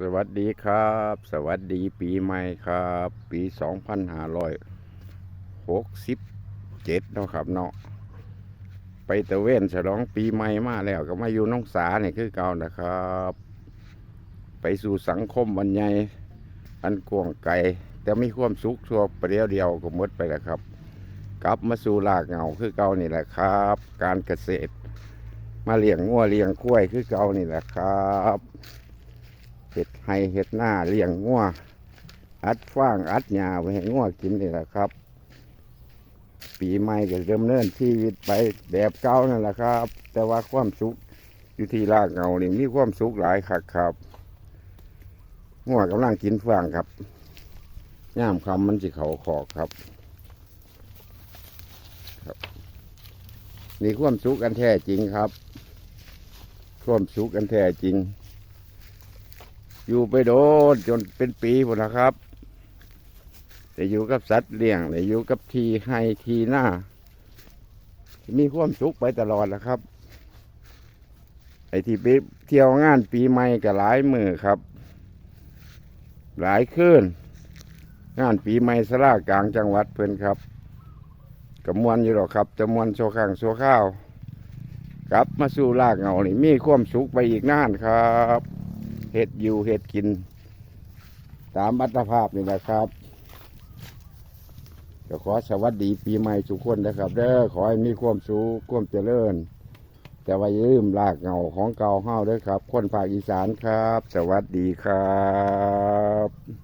สวัสดีครับ สวัสดีปีใหม่ครับ ปี2567เนาะครับเนาะไปตะเวนฉลองปีใหม่มาแล้วก็มาอยู่น้องสาเนี่ยคือเก่านะครับ ไปสู่สังคมบรรยายอันกวางไกลแต่มีความสุขชั่วประเดียวเดียวก็หมดไปแล้วครับ กลับมาสู่ลากเหงาคือเก่านี่แหละครับ การเกษตร มาเลี้ยงงัวเลี้ยงกล้วยคือเก่านี่แหละครับ เห็ดไห้เห็ดหน้าเลี้ยงงัวอัดฟางอัดหญ้าไว้ให้งัวกินนี่แหละครับ ปีใหม่ก็เริ่มเนินชีวิตไปแบบเก่านั่นแหละครับ แต่ว่าความสุขอยู่ที่รากเงานี่มีความสุขหลายคักครับงัวกำลังกินฟางครับย่ามคำมันสิเขาขอกครับ ครับมีความสุขกันแท้จริงครับ ความสุขกันแท้จริง อยู่ไปโดนจนเป็นปีหมดนะครับ แต่อยู่กับสัตว์เลี้ยงแต่อยู่กับทีให้ทีหน้า มีความสุขไปตลอดแหละครับ ไอ้ที่ไปเที่ยวงานปีใหม่ก็หลายมือครับ หลายคืนงานปีใหม่สลากลางจังหวัดเพื่อนครับกับมวนอยู่หรอกครับจะมวนโซข้างโซข้าว กลับมาสู่ลากเงานี่มีความสุขไปอีกนานครับ เห็ดอยู่เห็ดกิน ตามอัตภาพนี่แหละครับก็ขอสวัสดีปีใหม่ทุกคนนะครับ เด้อขอให้มีความสุขความเจริญ แต่ว่าอย่าลืมลากเหงาของเก่าเฮาด้วยครับ คนภาคอีสานครับ สวัสดีครับ